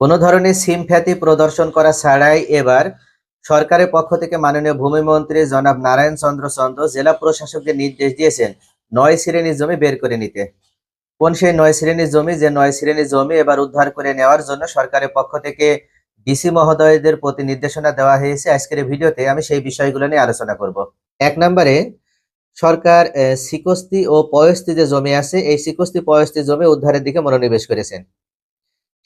কোনো ধরনের সিমফ্যাতি প্রদর্শন করা ছাড়াই এবার সরকারের পক্ষ থেকে মাননীয় ভূমিমন্ত্রী জনাব নারায়ণ চন্দ্র চন্দ্র জেলা প্রশাসককে নির্দেশ দিয়েছেন নয় শ্রেণির জমি বের করে নিতে। কোন সেই নয় শ্রেণির জমি? যে নয় শ্রেণির জমি এবার উদ্ধার করে নেওয়ার জন্য সরকারের পক্ষ থেকে ডিসি মহোদয়দের প্রতি নির্দেশনা দেওয়া হয়েছে। আজকের ভিডিওতে আমি সেই বিষয়গুলো নিয়ে আলোচনা করব। এক নম্বরে, সরকার সিকস্তি ও পয়স্তি যে জমি আছে, এই সিকস্তি পয়স্তি জমি উদ্ধারের দিকে মনোনিবেশ করেছেন।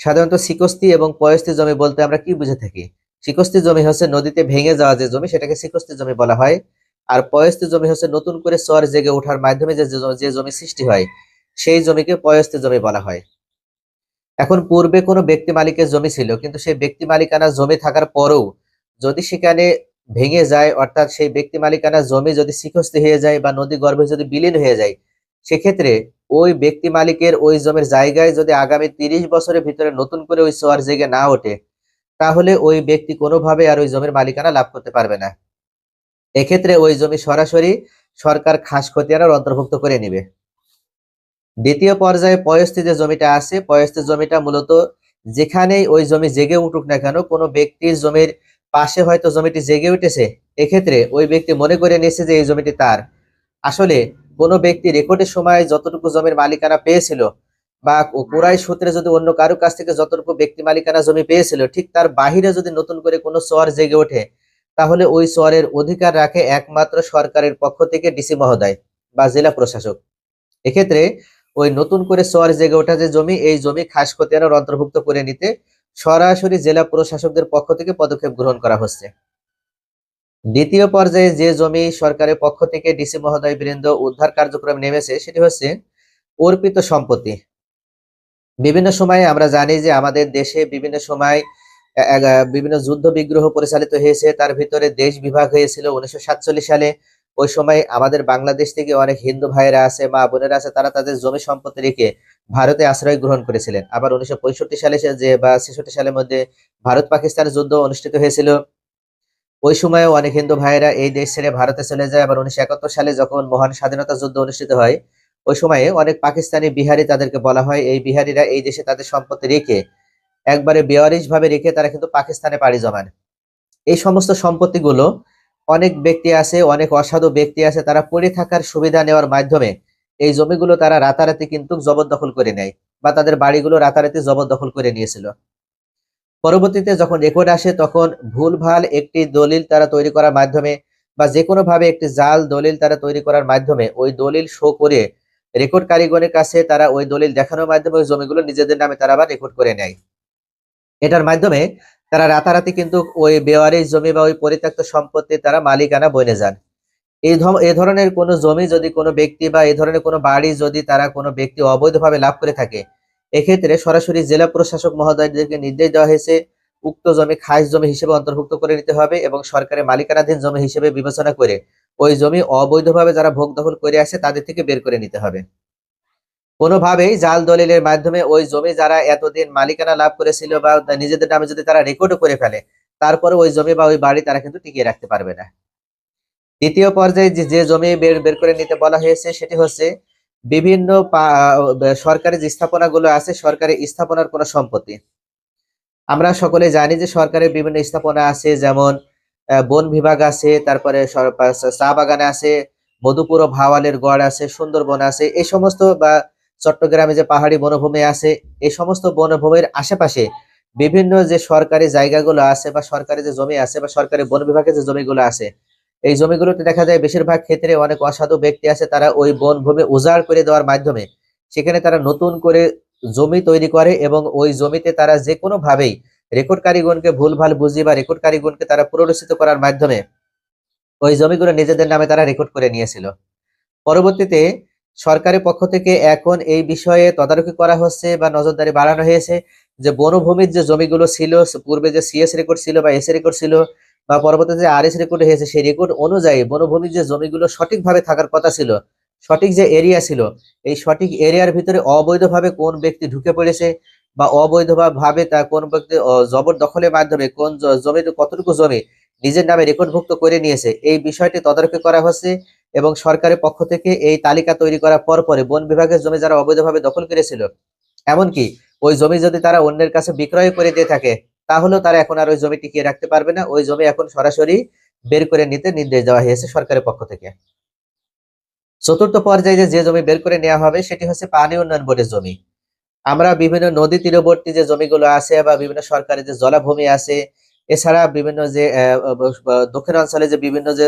সাধারণত সিকস্তি এবং পয়স্তি জমি বলতে আমরা কি বুঝে থাকি? সিকস্তি জমি হচ্ছে নদীতে ভেঙে যাওয়া যে জমি, সেটাকে সিকস্তি জমি বলা হয়। আর পয়স্তি জমি হচ্ছে নতুন করে চর জেগে ওঠার মাধ্যমে যে যে জমি সৃষ্টি হয়, সেই জমিকে পয়স্তি জমি বলা হয়। এখন পূর্বে কোনো ব্যক্তি মালিকের জমি ছিল, কিন্তু সেই ব্যক্তি মালিকানা জমি থাকার পরেও যদি সেখানে ভেঙে যায়, অর্থাৎ সেই ব্যক্তি মালিকানা জমি যদি সিকস্তি হয়ে যায় বা নদী গর্ভে যদি বিলীন হয়ে যায়, সেক্ষেত্রে ওই ব্যক্তি মালিকের ওই জমির জায়গায় যদি আগামী তিরিশ বছরের ভিতরে নতুন করে ওই সোয়ার জেগে না ওঠে, তাহলে ওই ব্যক্তি কোনোভাবে আর ওই জমির মালিকানা লাভ করতে পারবে না। এক্ষেত্রে ওই জমি সরাসরি সরকার খাস খতিয়ানের অন্তর্ভুক্ত করে নিবে। দ্বিতীয় পর্যায়ে পয়স্থি যে জমিটা আছে, পয়স্থি জমিটা মূলত যেখানেই ওই জমি জেগে উঠুক না কেন, কোনো ব্যক্তির জমির পাশে হয়তো জমিটি জেগে উঠেছে, এক্ষেত্রে ওই ব্যক্তি মনে করে নিয়েছে যে এই জমিটি তার। আসলে কোনো ব্যক্তি রেকর্ডের সময় যতটুকু জমির মালিকানা পেয়েছিল বা কোরাই সূত্রে যদি অন্য কারও কাছ থেকে যতটুকু ব্যক্তি মালিকানা জমি পেয়েছিল, ঠিক তার বাহিরে যদি নতুন করে কোনো চর জেগে ওঠে, তাহলে ওই চরের অধিকার রাখে একমাত্র সরকারের পক্ষ থেকে ডিসি মহোদয় বা জেলা প্রশাসক। এক্ষেত্রে ওই নতুন করে চর জেগে ওঠা যে জমি, এই জমি খাস খতিয়ানের অন্তর্ভুক্ত করে নিতে সরাসরি জেলা প্রশাসকদের পক্ষ থেকে পদক্ষেপ গ্রহণ করা হচ্ছে। দ্বিতীয় পর্যায়ে যে জমি সরকারের পক্ষ থেকে ডিসি মহোদয় বৃন্দ উদ্ধার কার্যক্রম নেমেছে, সেটি হচ্ছে অর্পিত সম্পত্তি। বিভিন্ন সময়ে আমরা জানি যে আমাদের দেশে বিভিন্ন সময় বিভিন্ন যুদ্ধ বিগ্রহ পরিচালিত হয়েছে, তার ভিতরে দেশ বিভাগ হয়েছিল উনিশশো সাতচল্লিশ সালে। ওই সময় আমাদের বাংলাদেশ থেকে অনেক হিন্দু ভাইয়েরা আছে, মা বোনেরা আছে, তারা তাদের জমি সম্পত্তি রেখে ভারতে আশ্রয় গ্রহণ করেছিলেন। আবার উনিশশো পঁয়ষট্টি সালে যে, বা ছেষট্টি সালের মধ্যে ভারত পাকিস্তানের যুদ্ধ অনুষ্ঠিত হয়েছিল। ওই সময়ে অনেক হিন্দু ভাইয়েরা এই দেশ ছেড়ে ভারতে চলে যায়। আবার উনিশশো একাত্তর সালে যখন মহান স্বাধীনতা যুদ্ধ অনুষ্ঠিত হয়, ওই সময়ে অনেক পাকিস্তানি বিহারি তাদেরকে বলা হয়। এই বিহারিরা এই দেশে তাদের সম্পত্তি রেখে, একবারে বেয়ারিশ ভাবে রেখে তারা কিন্তু পাকিস্তানে পাড়ি জমান। এই সমস্ত সম্পত্তিগুলো অনেক ব্যক্তি আছে, অনেক অসাধু ব্যক্তি আছে, তারা পড়ে থাকার সুবিধা নেওয়ার মাধ্যমে এই জমিগুলো তারা রাতারাতি কিন্তু জবরদখল করে নেয় বা তাদের বাড়িগুলো রাতারাতি জবরদখল করে নিয়েছিল। পরবর্তীতে যখন রেকর্ড আসে, তখন ভুলভাল একটি দলিল তারা তৈরি করার মাধ্যমে বা যে কোনো ভাবে একটি জাল দলিল তারা তৈরি করার মাধ্যমে ওই দলিল শো করে রেকর্ড কারিগরের কাছে তারা ওই দলিল দেখানোর মাধ্যমে ওই জমিগুলো নিজেদের নামে তারা আবার রেকর্ড করে নেয়। এটার মাধ্যমে তারা রাতারাতি কিন্তু ওই বেওয়ারি জমি বা ওই পরিত্যক্ত সম্পত্তি তারা মালিকানা বনে যান। এই এই ধরনের কোনো জমি যদি কোনো ব্যক্তি বা এই ধরনের কোনো বাড়ি যদি তারা কোনো ব্যক্তি অবৈধভাবে লাভ করে থাকে এক্ষেত্রে সরাসরি জেলা প্রশাসক মহোদয়দেরকে নির্দেশ দেওয়া হয়েছে, উক্ত জমি খাস জমি হিসেবে অন্তর্ভুক্ত করে নিতে হবে এবং সরকারের মালিকানাধীন জমি হিসেবে বিবেচনা করে ওই জমি অবৈধভাবে যারা ভোগ দখল করে আসে তাদের থেকে বের করে নিতে হবে। কোনোভাবেই জাল দলিলের মাধ্যমে ওই জমি যারা এতদিন মালিকানা লাভ করেছিল বা নিজেদের নামে যদি তারা রেকর্ডও করে ফেলে তারপরে ওই জমি বা ওই বাড়ি তারা কিন্তু টিকিয়ে রাখতে পারবে না। দ্বিতীয় পর্যায়ে যে জমি বের বের করে নিতে বলা হয়েছে সেটি হচ্ছে বিভিন্ন সরকারি যে স্থাপনাগুলো আছে, সরকারি স্থাপনার কোনো সম্পত্তি। আমরা সকলে জানি যে সরকারের বিভিন্ন স্থাপনা আছে, যেমন বন বিভাগ আছে, তারপরে চা বাগানে আছে, মধুপুর ভাওয়ালের গড় আছে, সুন্দরবন আছে, এই সমস্ত বা চট্টগ্রামে যে পাহাড়ি বনভূমি আছে, এই সমস্ত বনভূমির আশেপাশে বিভিন্ন যে সরকারি জায়গাগুলো আছে বা সরকারি যে জমি আছে বা সরকারি বন বিভাগের যে জমিগুলো আছে এই জমিগুলোতে দেখা যায় বেশিরভাগ ক্ষেত্রে অনেক অসাধু ব্যক্তি আছে, তারা ওই বনভূমি উজাড় করে দেওয়ার মাধ্যমে। সেখানে তারা নতুন করে জমি তৈরি করে এবং ওই জমিতে তারা যে কোনো ভাবেই রেকর্ড কারিগণকে ভুলভাল বুঝিয়ে বা রেকর্ড কারিগণকে তারা পুনরুচিত করার মাধ্যমে ওই জমিগুলো নিজেদের নামে তারা রেকর্ড করে নিয়েছিল। পরবর্তীতে সরকারের পক্ষ থেকে এখন এই বিষয়ে তদারকি করা হচ্ছে বা নজরদারি বাড়ানো হয়েছে যে বনভূমির যে জমিগুলো ছিল, পূর্বে যে সিএস রেকর্ড ছিল বা এস রেকর্ড ছিল বা পরবর্তীতে যে আর এস রেকর্ড হয়েছে, সেই রেকর্ড অনুযায়ী বনভূমির যে জমিগুলো সঠিকভাবে থাকার কথা ছিল, সঠিক যে এরিয়া ছিল, এই সঠিক এরিয়ার ভিতরে অবৈধভাবে কোন ব্যক্তি ঢুকে পড়েছে বা অবৈধভাবে তা কোন ব্যক্তি জবরদখলের মাধ্যমে কোন জমির কতটুকু জমি নিজের নামে রেকর্ডভুক্ত করে নিয়েছে, এই বিষয়টি তদারকি করা হচ্ছে এবং সরকারের পক্ষ থেকে এই তালিকা তৈরি করার পর পরে বন বিভাগের জমি যারা অবৈধভাবে দখল করেছিল, এমনকি ওই জমি যদি তারা অন্যের কাছে বিক্রয় করে দিয়ে থাকে তাহলেও তারা এখন আর ওই জমি টিকিয়ে রাখতে পারবে না। ওই জমি এখন সরাসরি বের করে নিতে নির্দেশ দেওয়া হয়েছে সরকারের পক্ষ থেকে। চতুর্থ পর্যায়ে যে জমি বের করে নেওয়া হবে, সেটি হচ্ছে পানি উন্নয়ন বোর্ডের জমি। আমরা বিভিন্ন নদী তীরবর্তী যে জমিগুলো আছে বা বিভিন্ন সরকারের যে জলাভূমি আছে এছাড়া বিভিন্ন যে আহ, আহ, দক্ষিণ অঞ্চলে যে বিভিন্ন যে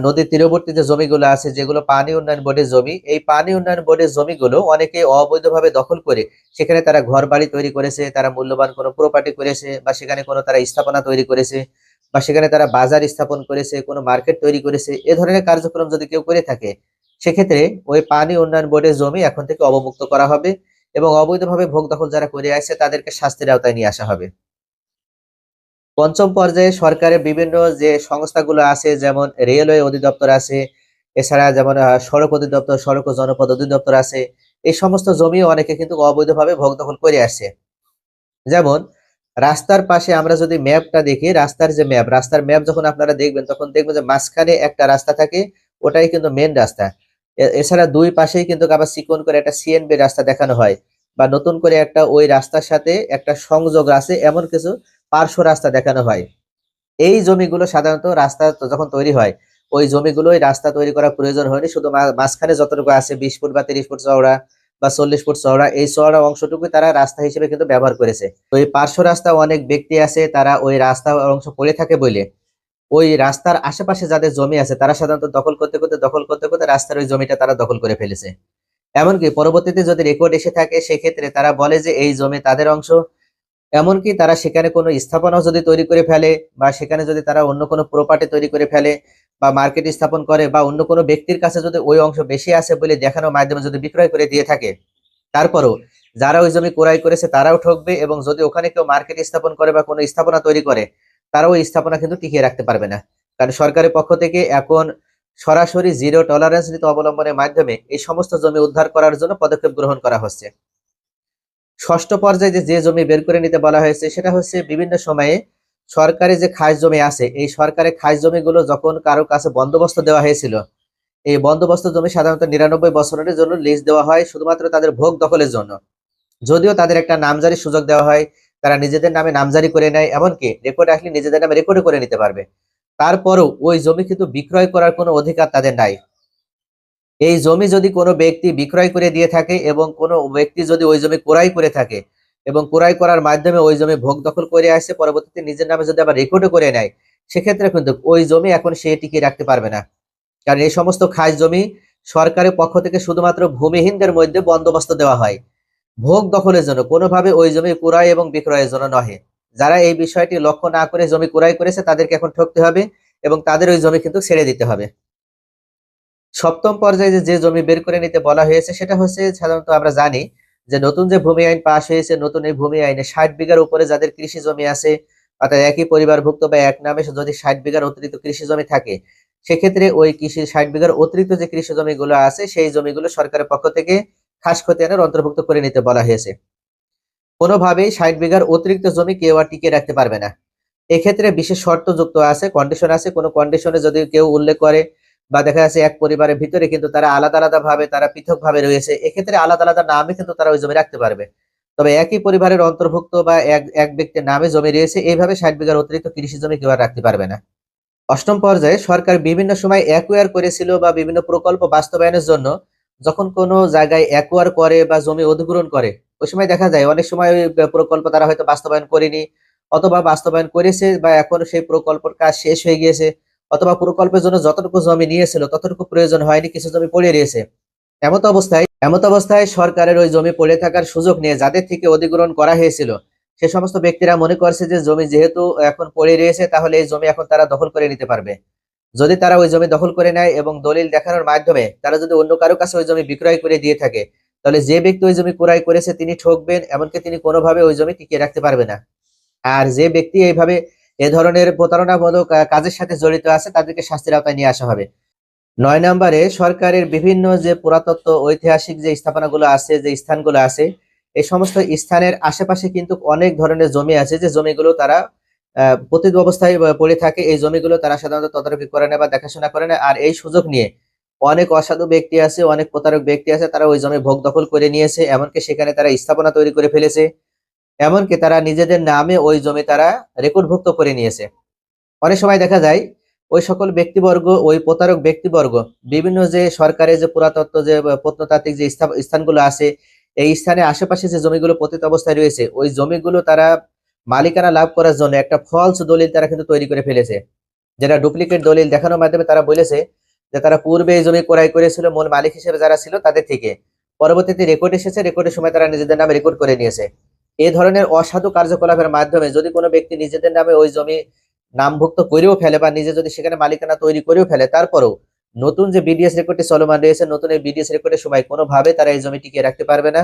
নদীর তীরবর্তী যে জমিগুলো আছে যেগুলো পানি উন্নয়ন বোর্ডের জমি এই পানি উন্নয়ন বোর্ডের জমিগুলো অনেকে অবৈধভাবে দখল করে সেখানে তারা ঘর বাড়ি তৈরি করেছে তারা মূল্যবান কোনো প্রপার্টি করেছে বা সেখানে কোনো তারা স্থাপনা তৈরি করেছে বা সেখানে তারা বাজার স্থাপন করেছে কোনো মার্কেট তৈরি করেছে এ ধরনের কার্যক্রম যদি কেউ করে থাকে সেক্ষেত্রে ওই পানি উন্নয়ন বোর্ডের জমি এখন থেকে অবমুক্ত করা হবে এবং অবৈধভাবে ভোগ দখল যারা করে আসছে তাদেরকে শাস্তির আওতায় নিয়ে আসা হবে। পঞ্চম পর্যায়ে সরকারের বিভিন্ন যে সংস্থাগুলো আছে, যেমন রেলওয়ে অধিদপ্তর আছে, এছাড়া যেমন সড়ক অধিদপ্তর, সড়ক ও জনপদ অধিদপ্তর আছে, এই সমস্ত জমি অনেকে কিন্তু অবৈধভাবে ভোগ দখল করে আসছে। যেমন, রাস্তার পাশে আমরা যদি ম্যাপটা দেখি, রাস্তার যে ম্যাপ, রাস্তার ম্যাপ যখন আপনারা দেখবেন, তখন দেখবেন যে মাঝখানে একটা রাস্তা থাকে, ওটাই কিন্তু মেন রাস্তা। এছাড়া দুই পাশেই কিন্তু আবার চিকন করে একটা সিএনবি রাস্তা দেখানো হয়, বা নতুন করে একটা ওই রাস্তার সাথে একটা সংযোগ আছে, এমন কিছু পার্শ্ব রাস্তা দেখানো হয়। এই জমিগুলো সাধারণত রাস্তা যখন তৈরি হয়, ওই জমিগুলোই রাস্তা তৈরি করার প্রয়োজন হয়নি। শুধু মাঝখানে যতটুকু আছে, বিশ ফুট বা তিরিশ ফুট চওড়া বা চল্লিশ ফুট চওড়া, এই চওড়া অংশটুকু তারা রাস্তা হিসেবে কিন্তু ব্যবহার করেছে। তো এই পার্শ্ব রাস্তা অনেক ব্যক্তি আছে, তারা ওই রাস্তা অংশ পড়ে থাকে বলে। ওই রাস্তার আশেপাশে যাদের জমি আছে, তারা সাধারণত দখল করতে করতে, দখল করতে করতে রাস্তার ওই জমিটা তারা দখল করে ফেলেছে। এমনকি পরবর্তীতে যদি রেকর্ড এসে থাকে, সেক্ষেত্রে তারা বলে যে, এই জমি তাদের অংশ। এমনকি তারা সেখানে কোনো স্থাপনাও যদি তৈরি করে ফেলে বা সেখানে যদি তারা অন্য কোনো প্রপার্টি তৈরি করে ফেলে বা মার্কেট স্থাপন করে বা অন্য কোনো ব্যক্তির কাছে যদি ওই অংশ বেশি আছে বলে দেখানোর মাধ্যমে যদি বিক্রয় করে দিয়ে থাকে, তারপরও যারা ওই জমি ক্রয় করেছে তারাও ঠকবে এবং যদি ওখানে কেউ মার্কেট স্থাপন করে বা কোনো স্থাপনা তৈরি করে, তারাও ওই স্থাপনা কিন্তু টিকিয়ে রাখতে পারবে না। কারণ সরকারের পক্ষ থেকে এখন সরাসরি জিরো টলারেন্স নীতি অবলম্বনের মাধ্যমে এই সমস্ত জমি উদ্ধার করার জন্য পদক্ষেপ গ্রহণ করা হচ্ছে। ষষ্ঠ পর্যায়ে যে জমি বের করে নিতে বলা হয়েছে, সেটা হচ্ছে বিভিন্ন সময়ে সরকারি যে খাস জমি আছে, এই সরকারি খাস জমিগুলো যখন কারও কাছে বন্দোবস্ত দেওয়া হয়েছিল, এই বন্দোবস্ত জমি সাধারণত নিরানব্বই বছরের জন্য লিজ দেওয়া হয়, শুধুমাত্র তাদের ভোগ দখলের জন্য। যদিও তাদের একটা নামজারি সুযোগ দেওয়া হয়, তারা নিজেদের নামে নামজারি করে নেয়, এমনকি রেকর্ড আসলে নিজেদের নামে রেকর্ড করে নিতে পারবে। তারপরও ওই জমি কিন্তু বিক্রয় করার কোনো অধিকার তাদের নাই। এই জমি যদি কোনো ব্যক্তি বিক্রয় করে দিয়ে থাকে এবং কোনো ব্যক্তি যদি ওই জমি ক্রয় করে থাকে এবং ক্রয় করার মাধ্যমে ওই জমি ভোগ দখল করে আসে, পরবর্তীতে নিজের নামে যদি আবার রেকর্ডও করে নেয়, সেক্ষেত্রে কিন্তু ওই জমি এখন সে টিকিয়ে রাখতে পারবে না। কারণ এই সমস্ত খাস জমি সরকারের পক্ষ থেকে শুধুমাত্র ভূমিহীনদের মধ্যে বন্দোবস্ত দেওয়া হয়। ভোগ দখলের জন্য কোনোভাবে ওই জমি ক্রয় এবং বিক্রয়ের জন্য নহে। যারা এই বিষয়টি লক্ষ্য না করে জমি ক্রয় করেছে, তাদেরকে এখন ঠকতে হবে এবং তাদের ওই জমি কিন্তু ছেড়ে দিতে হবে। সপ্তম পর্যায়ে যে- জমি বের করে নিতে বলা হয়েছে, সেটা হচ্ছে সাধারণত আমরা জানি যে নতুন যে ভূমি আইন পাশ হয়েছে, নতুন এই ভূমি আইনে ষাট বিঘার উপরে যাদের কৃষি জমি আছে, অর্থাৎ একই পরিবারভুক্ত বা এক নামে যদি ষাট বিঘার অতিরিক্ত কৃষি জমি থাকে, সেক্ষেত্রে ওই কৃষি ষাট বিঘার অতিরিক্ত যে কৃষি জমিগুলো আছে, সেই জমিগুলো সরকারের পক্ষ থেকে খাস খতিয়ানের অন্তর্ভুক্ত করে নিতে বলা হয়েছে। কোনোভাবেই ষাট বিঘার অতিরিক্ত জমি কেউ আর টিকিয়ে রাখতে পারবে না। এক্ষেত্রে বিশেষ শর্ত যুক্ত আছে কন্ডিশন আছে, কোনো কন্ডিশনে যদি কেউ উল্লেখ করে বা দেখা যাচ্ছে এক পরিবারের ভিতরে কিন্তু তারা আলাদা আলাদা ভাবে, তারা পৃথক ভাবে রয়েছে, এক্ষেত্রে আলাদা আলাদা নামে কিন্তু তারা ওই জমি রাখতে পারবে। তবে একই পরিবারের অন্তর্ভুক্ত বা এক এক ব্যক্তির নামে জমি রয়েছে, এইভাবে ষাট বিঘার অতিরিক্ত কৃষি জমি কেউ আর রাখতে পারবে না। অষ্টম পর্যায়ে সরকার বিভিন্ন সময় অ্যাকুয়ার করেছিল বা বিভিন্ন প্রকল্প বাস্তবায়নের জন্য যখন কোনো জায়গায় অ্যাকুয়ার করে বা জমি অধিগ্রহণ করে, ওই সময় দেখা যায় অনেক সময় ওই প্রকল্প তারা হয়তো বাস্তবায়ন করেনি অথবা বাস্তবায়ন করেছে বা এখন সেই প্রকল্পের কাজ শেষ হয়ে গিয়েছে। অথবা প্রকল্পের জন্য যতটুকু জমি নিয়েছিল, ততটুকু প্রয়োজন হয়নি, কিছু জমি পড়ে রয়েছে। এমত অবস্থায় এমত অবস্থায় সরকারের ওই জমি পড়ে থাকার সুযোগ নিয়ে যাদের থেকে অধিগ্রহণ করা হয়েছিল, সে সমস্ত ব্যক্তিরা মনে করছে যে জমি যেহেতু এখন পড়ে রয়েছে, তাহলে এই জমি এখন তারা দখল করে নিতে পারবে। যদি তারা ওই জমি দখল করে নেয় এবং দলিল দেখানোর মাধ্যমে তারা যদি অন্য কারও কাছে ওই জমি বিক্রয় করে দিয়ে থাকে, তাহলে যে ব্যক্তি ওই জমি ক্রয় করেছে তিনি ঠকবেন, এমনকি তিনি কোনোভাবে ওই জমি টিকিয়ে রাখতে পারবে না। আর যে ব্যক্তি এইভাবে এ ধরনের প্রতারণামূলক কাজের সাথে জড়িত আছে, তাদেরকে শাস্তির আওতায় নিয়ে আসা হবে। নয় নম্বরে, সরকারের বিভিন্ন যে পুরাতত্ত্ব, ঐতিহাসিক যে স্থাপনাগুলো আছে, যে স্থানগুলো আছে এই সমস্ত স্থানের আশেপাশে কিন্তু অনেক ধরনের জমি আছে, যে জমিগুলো তারা পতিত অবস্থায় পড়ে থাকে, এই জমিগুলো তারা সাধারণত তদারকি করে না বা দেখাশোনা করে না আর এই সুযোগ নিয়ে অনেক অসাধু ব্যক্তি আছে, অনেক প্রতারক ব্যক্তি আছে, তারা ওই জমি ভোগ দখল করে নিয়েছে, এমনকি সেখানে তারা স্থাপনা তৈরি করে ফেলেছে। এমনকি তারা নিজেদের নামে ওই জমি তারা রেকর্ডভুক্ত করে নিয়েছে। অনেক সময় দেখা যায়, ওই সকল ব্যক্তিবর্গ, ওই প্রতারক ব্যক্তিবর্গ, বিভিন্ন যে সরকারের যে পুরাতত্ত্ব, যে প্রত্নতাত্ত্বিক যে স্থানগুলো আছে, এই স্থানে আশেপাশে যে জমিগুলো পতিত অবস্থায় রয়েছে, ওই জমিগুলো তারা মালিকানা লাভ করার জন্য একটা ফলস দলিল তারা কিন্তু তৈরি করে ফেলেছে। যেটা ডুপ্লিকেট দলিল দেখানোর মাধ্যমে তারা বলেছে যে তারা পূর্বে এই জমি ক্রয় করেছিল, মূল মালিক হিসেবে যারা ছিল তাদের থেকে। পরবর্তীতে রেকর্ড এসেছে রেকর্ডের সময় তারা নিজেদের নামে রেকর্ড করে নিয়েছে। এই ধরনের অসাধু কার্যকলাপের মাধ্যমে যদি কোনো ব্যক্তি নিজেদের নামে ওই জমি নামভুক্ত করেও ফেলে বা নিজে যদি সেখানে মালিকানা তৈরি করেও ফেলে, তারপরেও নতুন যে বিডিএস রেকর্ডটি চলমান রয়েছে, নতুন এই বিডিএস রেকর্ডের সময় কোনোভাবে তারা এই জমি টিকিয়ে রাখতে পারবে না।